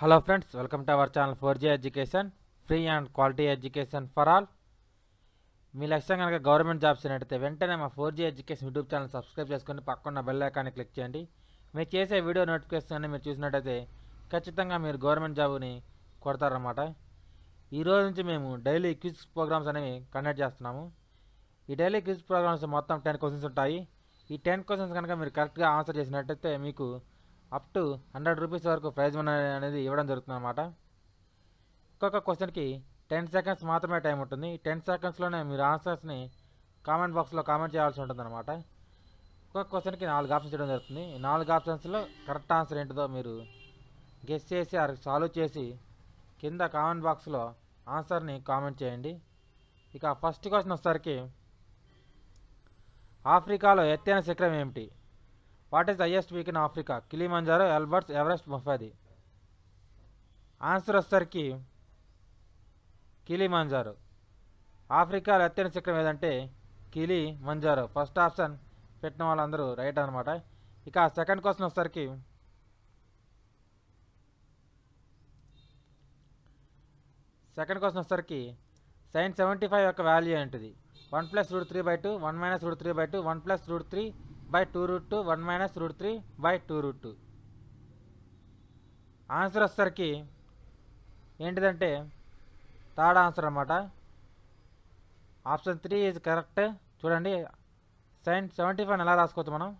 Hello friends welcome to our channel four G education free and quality education for all మీ లక్ష్యం కనుక government jobs అయినట్టయితే వెంటనే మా four G education YouTube channel subscribe చేసుకొని పక్కన్న bell ఐకాన్ని క్లిక్ చేయండి. మీరు చేసే వీడియో నోటిఫికేషన్ అన్ని మీరు చూసినట్టయితే ఖచ్చితంగా మీరు గవర్నమెంట్ జాబ్ని కొడతారన్నమాట. ఈ రోజు నుంచి మేము డైలీ క్విజ్ ప్రోగ్రామ్స్ అనేవి కండక్ట్ చేస్తున్నాము. ఈ డైలీ క్విజ్ ప్రోగ్రామ్స్ మొత్తం టెన్ క్వశ్చన్స్ ఉంటాయి. ఈ టెన్ క్వశ్చన్స్ కనుక మీరు కరెక్ట్గా ఆన్సర్ చేసినట్టయితే మీకు అప్ టు హండ్రెడ్ రూపీస్ వరకు ప్రైజ్ మనీ అనేది ఇవ్వడం జరుగుతుంది అనమాట ఒక్కొక్క క్వశ్చన్కి టెన్ సెకండ్స్ మాత్రమే టైం ఉంటుంది. ఈ టెన్ సెకండ్స్లోనే మీరు ఆన్సర్స్ని కామెంట్ బాక్స్లో కామెంట్ చేయాల్సి ఉంటుంది అనమాట ఒక్కొక్క క్వశ్చన్కి నాలుగు ఆప్షన్స్ ఇవ్వడం జరుగుతుంది. ఈ నాలుగు ఆప్షన్స్లో కరెక్ట్ ఆన్సర్ ఏంటిదో మీరు గెస్ చేసి అది సాల్వ్ చేసి కింద కామెంట్ బాక్స్లో ఆన్సర్ని కామెంట్ చేయండి. ఇక ఫస్ట్ క్వశ్చన్ వచ్చేసరికి ఆఫ్రికాలో ఎత్తైన శిఖరం ఏమిటి? What is highest peak in Africa Kilimanjaro Elbert Everest మొఫాది answer వచ్చేసరికి కిలిమంజారో ఆఫ్రికాలో ఎత్తైన శిఖరం ఏదంటే కిలి మంజారో ఫస్ట్ ఆప్షన్ పెట్టిన వాళ్ళందరూ రైట్ అనమాట ఇక సెకండ్ క్వశ్చన్ వచ్చేసరికి సెకండ్ క్వశ్చన్ వచ్చేసరికి సైన్ సెవెంటీ ఫైవ్ యొక్క వాల్యూ ఏంటిది? One plus root three by two one minus root three by two one plus root three by two root two one minus root three by two root two. Answer వచ్చేసరికి ఏంటిదంటే third answer అనమాట option three is correct. చూడండి sine seventy five ఎలా రాసుకోవచ్చు మనం?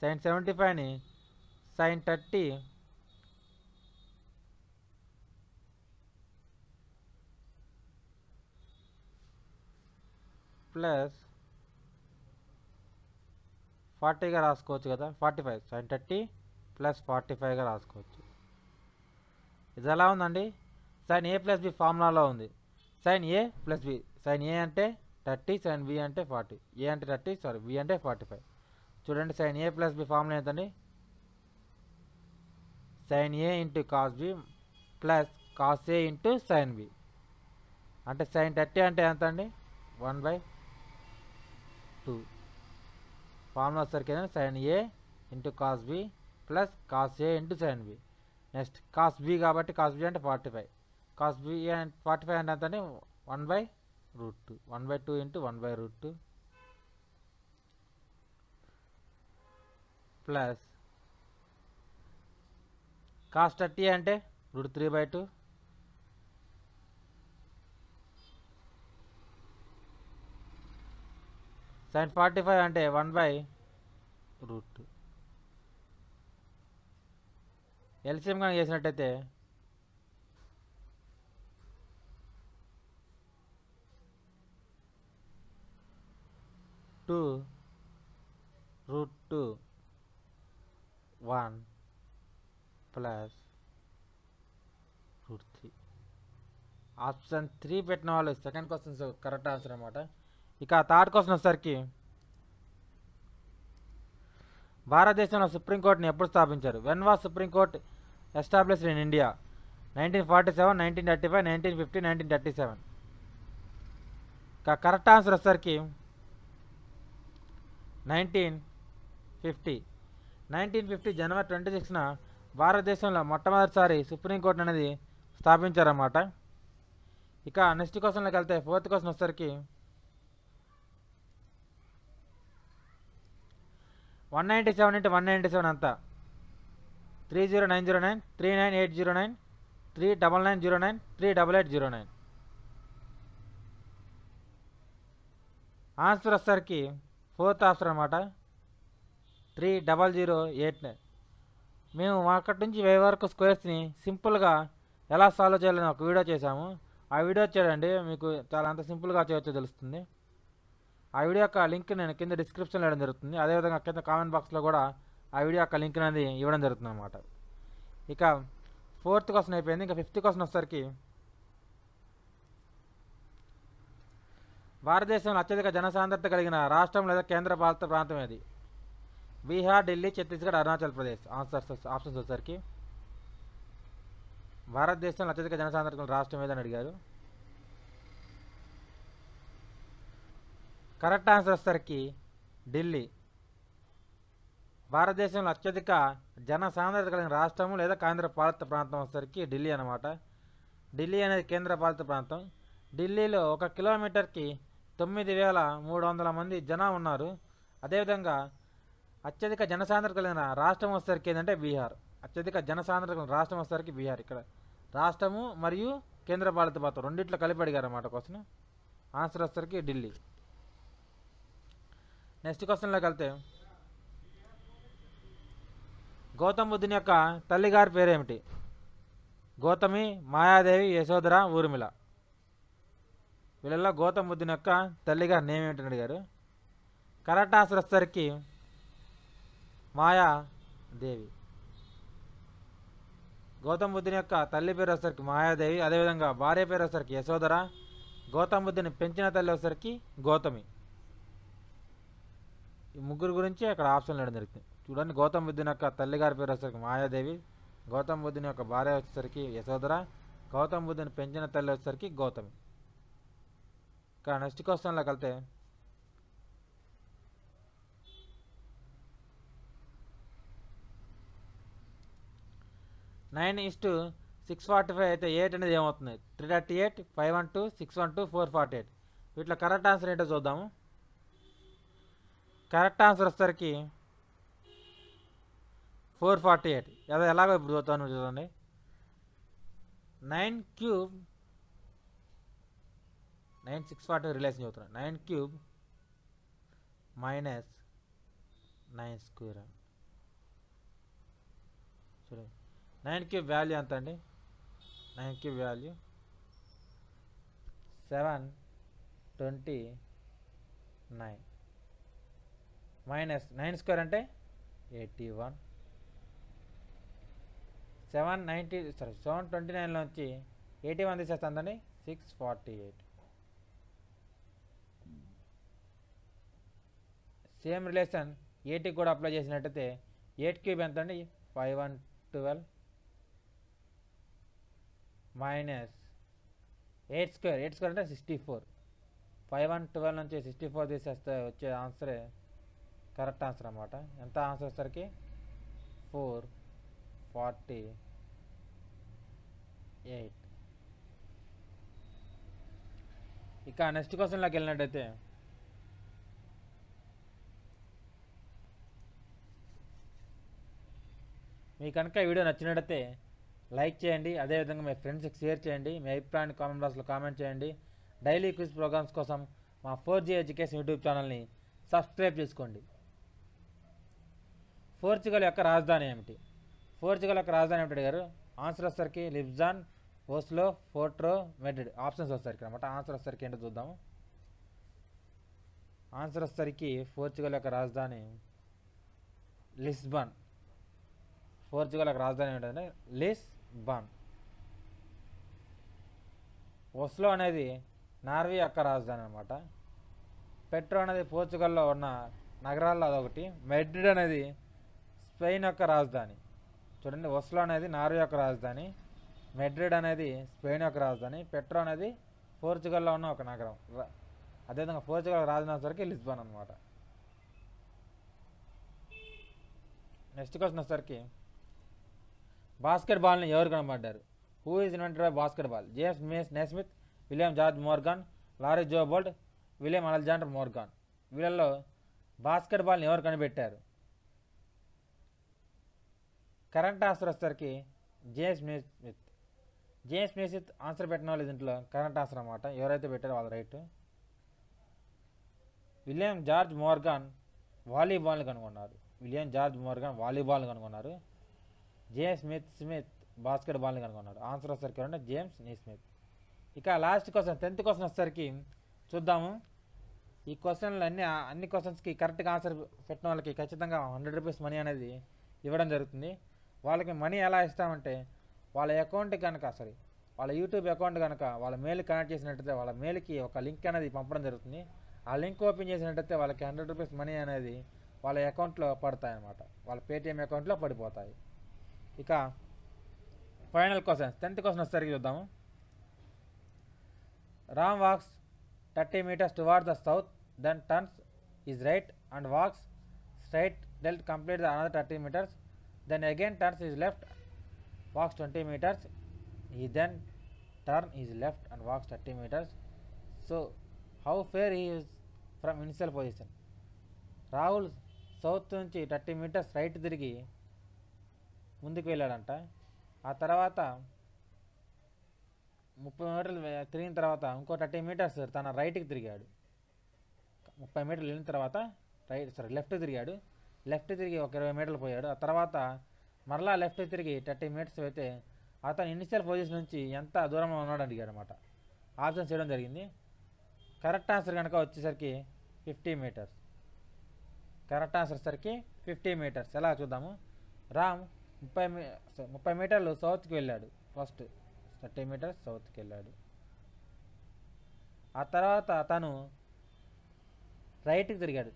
Sine seventy ఫైవ్ని sine thirty plus ఫార్టీగా రాసుకోవచ్చు కదా? Forty five. Sine thirty plus forty ఫైవ్గా రాసుకోవచ్చు. ఇది ఎలా ఉందండి? సైన్ ఏ ప్లస్ బి ఫార్ములాలో ఉంది. Sine A plus B. Sine A అంటే థర్టీ సైన్ బి అంటే ఫార్టీ. ఏ అంటే థర్టీ సారీ బి అంటే ఫార్టీ ఫైవ్. చూడండి sine A plus B formula ఏంటండి? Sine A into cos B plus cos A into sine B. అంటే sine thirty అంటే ఎంత అండి వన్ బై టూ. ఫార్ములా సరికి sine A into cos B plus cos A into sine B next cos B కాబట్టి cos B అంటే forty five cos B forty five అంటే అంతని one by root two one by two into one by root two plus cos thirty అంటే root three by two sine forty five అంటే one by root two LCM కానీ చేసినట్టయితే two root two one plus root three option three పెట్టిన వాళ్ళు second questions correct answer అనమాట ఇక third question వచ్చేసరికి భారతదేశంలో సుప్రీంకోర్టుని ఎప్పుడు స్థాపించారు? When was Supreme Court established in India. Nineteen forty seven nineteen thirty five nineteen fifty nineteen thirty seven. ఇక కరెక్ట్ ఆన్సర్ వచ్చేసరికి నైన్టీన్ ఫిఫ్టీ. నైన్టీన్ ఫిఫ్టీ జనవరి ట్వంటీ సిక్స్న భారతదేశంలో మొట్టమొదటిసారి సుప్రీంకోర్టు అనేది స్థాపించారన్నమాట. ఇక నెక్స్ట్ క్వశ్చన్లోకి వెళ్తే ఫోర్త్ క్వశ్చన్ వచ్చేసరికి one ninety seven into one ninety seven అంతా. Three zero nine zero nine three nine eight zero nine three double nine zero nine three double eight zero nine. Answer వచ్చేసరికి fourth answer అనమాట three double zero eight. Nine మేము అక్కడి నుంచి వెయ్యి వరకు స్క్వేర్స్ని సింపుల్గా ఎలా సాల్వ్ చేయాలని ఒక వీడియో చేశాము. ఆ వీడియో చూడండి మీకు చాలా అంత సింపుల్గా చేయవచ్చో తెలుస్తుంది. ఆ వీడియో యొక్క లింక్ నేను కింద డిస్క్రిప్షన్లో ఇవ్వడం జరుగుతుంది. అదేవిధంగా కింద కామెంట్ బాక్స్లో కూడా ఆ వీడియో యొక్క లింక్ అనేది ఇవ్వడం జరుగుతుంది అనమాట ఇక ఫోర్త్ క్వశ్చన్ అయిపోయింది. ఇంకా ఫిఫ్త్ క్వశ్చన్ వచ్చేసరికి భారతదేశంలో అత్యధిక జనసాంద్రత కలిగిన రాష్ట్రం లేదా కేంద్ర పాలిత ప్రాంతం ఏది? బీహార్ ఢిల్లీ ఛత్తీస్గఢ్ అరుణాచల్ ప్రదేశ్. ఆన్సర్స్ ఆప్షన్స్ వచ్చేసరికి భారతదేశంలో అత్యధిక జనసాంద్రత రాష్ట్రం ఏదని అడిగారు? కరెక్ట్ ఆన్సర్ వచ్చేసరికి ఢిల్లీ. భారతదేశంలో అత్యధిక జన సాంద్రత కలిగిన రాష్ట్రము లేదా కేంద్ర పాలిత ప్రాంతం వచ్చేసరికి ఢిల్లీ అనమాట ఢిల్లీ అనేది కేంద్ర పాలిత ప్రాంతం. ఢిల్లీలో ఒక కిలోమీటర్కి తొమ్మిది వేల మూడు వందల మంది జనం ఉన్నారు. అదేవిధంగా అత్యధిక జనసాంద్రత కలిగిన రాష్ట్రం వచ్చేసరికి ఏంటంటే బీహార్. అత్యధిక జనసాంద్రత కలిగిన రాష్ట్రం వచ్చేసరికి బీహార్ ఇక్కడ. రాష్ట్రము మరియు కేంద్రపాలిత ప్రాంతం రెండిట్లో కలిపి అడిగారు అన్నమాట క్వశ్చన్. ఆన్సర్ వచ్చేసరికి ఢిల్లీ. నెక్స్ట్ క్వశ్చన్లోకి వెళ్తే గౌతమ్ బుద్ధుని యొక్క తల్లిగారి పేరేమిటి? గౌతమి మాయాదేవి యశోధర ఊర్మిళ. వీళ్ళల్లో గౌతమ్ బుద్ధుని యొక్క తల్లిగారి నేమ్ ఏమిటని అడిగారు. కరెక్ట్ ఆన్సర్ వచ్చేసరికి మాయాదేవి. గౌతమ్ బుద్ధుని యొక్క తల్లి పేరు వచ్చేసరికి మాయాదేవి అదేవిధంగా భార్య పేరు వచ్చేసరికి యశోధర గౌతమ్ బుద్ధుని పెంచిన తల్లి వచ్చేసరికి గౌతమి. ఈ ముగ్గురు గురించి అక్కడ ఆప్షన్ లేడం జరుగుతుంది చూడండి గౌతమ్ బుద్ధుని యొక్క తల్లిగారి పేరు వచ్చేసరికి మాయాదేవి గౌతమ్ బుద్ధుని యొక్క భార్య వచ్చేసరికి యశోధర గౌతమ్ బుద్ధుని పెంచిన తల్లి వచ్చేసరికి గౌతమి. ఇక్కడ నెక్స్ట్ క్వశ్చన్లోకి వెళ్తే nine is to six forty five అయితే ఎయిట్ అనేది ఏమవుతుంది? Three thirty eight five one two six one two four forty eight. వీటిలో కరెక్ట్ ఆన్సర్ ఏంటో చూద్దాము. కరెక్ట్ ఆన్సర్ వచ్చేసరికి ఫోర్ ఫార్టీ ఎయిట్. అదే ఎలాగో ఇప్పుడు చూద్దాను చూడండి. Nine cube nine six forty relation చదువుతున్నాను nine cube minus nine square. చూడండి. నైన్ క్యూబ్ వాల్యూ ఎంత అండి? Nine cube value seven twenty nine. Minus nine square అంటే eighty one seven ninety sorry seven twenty నైన్లోంచి eighty one తీసేస్తుందండి six forty eight same relation ఎయిట్కి కూడా apply చేసినట్టయితే eight cube ఎంత అండి? Five one twelve minus eight square eight square అంటే sixty four five one twelve నుంచి sixty four తీసేస్తే వచ్చే ఆన్సరే కరెక్ట్ ఆన్సర్ అనమాట ఎంత ఆన్సర్ వచ్చేసరికి? Four forty eight. ఇక నెక్స్ట్ క్వశ్చన్లోకి వెళ్ళినట్టయితే మీ కనుక ఈ వీడియో నచ్చినట్టయితే లైక్ చేయండి అదేవిధంగా మీ ఫ్రెండ్స్కి షేర్ చేయండి మీ అభిప్రాయాన్ని కామెంట్ బాక్స్లో కామెంట్ చేయండి. డైలీ క్విజ్ ప్రోగ్రామ్స్ కోసం మా ఫోర్ జీ ఎడ్యుకేషన్ యూట్యూబ్ ఛానల్ని సబ్స్క్రైబ్ చేసుకోండి. పోర్చుగల్ యొక్క రాజధాని ఏమిటి? పోర్చుగల్ యొక్క రాజధాని ఏమిటి అడిగారు? ఆన్సర్ వచ్చేసరికి లిబ్జాన్ ఓస్లో ఫోర్ట్రో మెడ్రిడ్. ఆప్షన్స్ వచ్చేసరికి అనమాట ఆన్సర్ వచ్చేసరికి ఏంటో చూద్దాము ఆన్సర్ వచ్చేసరికి పోర్చుగల్ యొక్క రాజధాని లిస్బన్. పోర్చుగల్ యొక్క రాజధాని ఏంటంటే లిస్బన్. ఒస్లో అనేది నార్వే యొక్క రాజధాని అనమాట పెట్రో అనేది పోర్చుగల్లో ఉన్న నగరాల్లో అదొకటి. మెడ్రిడ్ అనేది స్పెయిన్ యొక్క రాజధాని. చూడండి ఒస్లో అనేది నార్వే యొక్క రాజధాని మెడ్రిడ్ అనేది స్పెయిన్ యొక్క రాజధాని పెట్రో అనేది పోర్చుగల్లో ఉన్న ఒక నగరం. అదేవిధంగా పోర్చుగల్ రాజధాని సరికి లిస్బన్ అనమాట నెక్స్ట్ క్వశ్చన్ వచ్చేసరికి బాస్కెట్బాల్ని ఎవరు కనబడ్డారు? Who is inventor by basketball? James mace Naismith William George Morgan Larry Jobold William Alexander Morgan. వీళ్ళల్లో బాస్కెట్బాల్ని ఎవరు కనిపెట్టారు? కరెంట్ ఆన్సర్ వచ్చేసరికి James Naismith James Naismith answer పెట్టిన వాళ్ళు దీంట్లో కరెంట్ ఆన్సర్ అనమాట ఎవరైతే పెట్టారో వాళ్ళ రైట్. విలియం జార్జ్ మోర్గాన్ వాలీబాల్ని కనుగొన్నారు. విలియం జార్జ్ మోర్గాన్ వాలీబాల్ని కనుగొన్నారు. జేమ్స్ స్మిత్ స్మిత్ బాస్కెట్ బాల్ని ఆన్సర్ వచ్చేసరికి ఎవరంటే జేమ్స్ నీ స్మిత్ ఇక లాస్ట్ క్వశ్చన్ టెన్త్ క్వశ్చన్ వచ్చేసరికి చూద్దాము. ఈ క్వశ్చన్లు అన్ని అన్ని క్వశ్చన్స్కి కరెక్ట్గా ఆన్సర్ పెట్టిన వాళ్ళకి ఖచ్చితంగా హండ్రెడ్ రూపీస్ మనీ అనేది ఇవ్వడం జరుగుతుంది. వాళ్ళకి మనీ ఎలా ఇస్తామంటే వాళ్ళ అకౌంట్ కనుక సారీ వాళ్ళ యూట్యూబ్ అకౌంట్ కనుక వాళ్ళ మెయిల్ కనెక్ట్ చేసినట్టయితే వాళ్ళ మెయిల్కి ఒక లింక్ అనేది పంపడం జరుగుతుంది. ఆ లింక్ ఓపెన్ చేసినట్టయితే వాళ్ళకి హండ్రెడ్ రూపీస్ మనీ అనేది వాళ్ళ అకౌంట్లో పడతాయి అన్నమాట. వాళ్ళ పేటిఎం అకౌంట్లో పడిపోతాయి. ఇక ఫైనల్ క్వశ్చన్ టెన్త్ క్వశ్చన్ వచ్చేసరికి చూద్దాము. Ram walks thirty metres toward the south then turns his right and walks straight dealt complete the another thirty metres then again turns his left walks twenty metres he then turn his left and walks thirty metres so how far he from initial position Rahul south నుంచి thirty metres right తిరిగి ముందుకు వెళ్ళాడంట. ఆ తర్వాత ముప్పై మీటర్లు తిరిగిన తర్వాత ఇంకో థర్టీ మీటర్స్ తన రైట్కి తిరిగాడు. ముప్పై మీటర్లు వెళ్ళిన తర్వాత రైట్ సారీ లెఫ్ట్ తిరిగాడు. లెఫ్ట్ తిరిగి ఒక ఇరవై మీటర్లు పోయాడు. ఆ తర్వాత మరలా లెఫ్ట్ తిరిగి థర్టీ మీటర్స్ అయితే అతను ఇనిషియల్ పొజిషన్ నుంచి ఎంత దూరంలో ఉన్నాడు అడిగాడు అనమాట ఆప్షన్ చేయడం జరిగింది. కరెక్ట్ ఆన్సర్ కనుక వచ్చేసరికి ఫిఫ్టీ మీటర్స్. కరెక్ట్ ఆన్సర్ సరికి ఫిఫ్టీ మీటర్స్. ఎలా చూద్దాము? రామ్ ముప్పై మీ ముప్పై మీటర్లు సౌత్కి వెళ్ళాడు. ఫస్ట్ థర్టీ మీటర్స్ సౌత్కి వెళ్ళాడు. ఆ తర్వాత తను రైట్కి తిరిగాడు.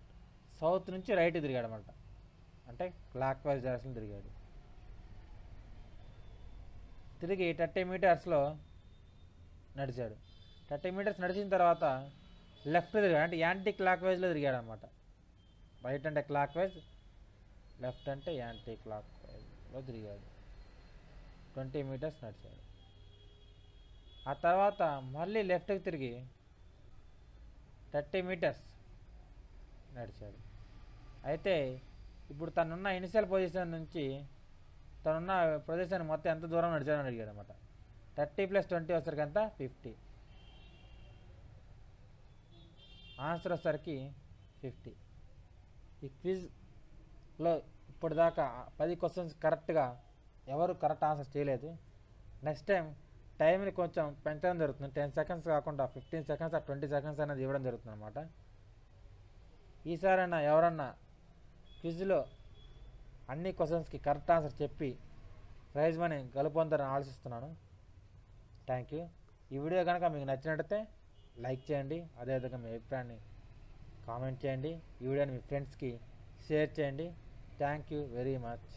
సౌత్ నుంచి రైట్కి తిరిగాడు అనమాట అంటే క్లాక్ వైజ్ డైరెక్షన్ తిరిగాడు. తిరిగి థర్టీ మీటర్స్లో నడిచాడు. థర్టీ మీటర్స్ నడిచిన తర్వాత లెఫ్ట్ తిరిగాడు. అంటే యాంటీ క్లాక్ వైజ్లో తిరిగాడు అనమాట రైట్ అంటే క్లాక్ వైజ్ లెఫ్ట్ అంటే యాంటీ క్లాక్ వైజ్లో తిరిగాడు. ట్వంటీ మీటర్స్ నడిచాడు. ఆ తర్వాత మళ్ళీ లెఫ్ట్కి తిరిగి థర్టీ మీటర్స్ నడిచాడు. అయితే ఇప్పుడు తనున్న ఇనిషియల్ పొజిషన్ నుంచి తనున్న ప్రదేశాన్ని మొత్తం ఎంత దూరం నడిచాడని అడిగాడు అనమాట థర్టీ ప్లస్ ట్వంటీ వచ్చేసరికి ఎంత? ఫిఫ్టీ. ఆన్సర్ వచ్చేసరికి ఫిఫ్టీ. ఈ క్విజ్లో ఇప్పటిదాకా పది క్వశ్చన్స్ కరెక్ట్గా ఎవరు కరెక్ట్ ఆన్సర్ చేయలేదు. నెక్స్ట్ టైం టైంని కొంచెం పెంచడం జరుగుతుంది. టెన్ సెకండ్స్ కాకుండా ఫిఫ్టీన్ సెకండ్స్ ఆ ట్వంటీ సెకండ్స్ అనేది ఇవ్వడం జరుగుతుంది అనమాట ఈసారైనా ఎవరన్నా క్విజ్లో అన్ని క్వశ్చన్స్కి కరెక్ట్ ఆన్సర్ చెప్పి ప్రైజ్ మనీ గెలుపొందారని ఆలోచిస్తున్నాను. Thank you. ఈ వీడియో కనుక మీకు నచ్చినట్టయితే లైక్ చేయండి అదేవిధంగా మీ అభిప్రాయాన్ని కామెంట్ చేయండి. ఈ వీడియోని మీ ఫ్రెండ్స్కి షేర్ చేయండి. Thank you very much.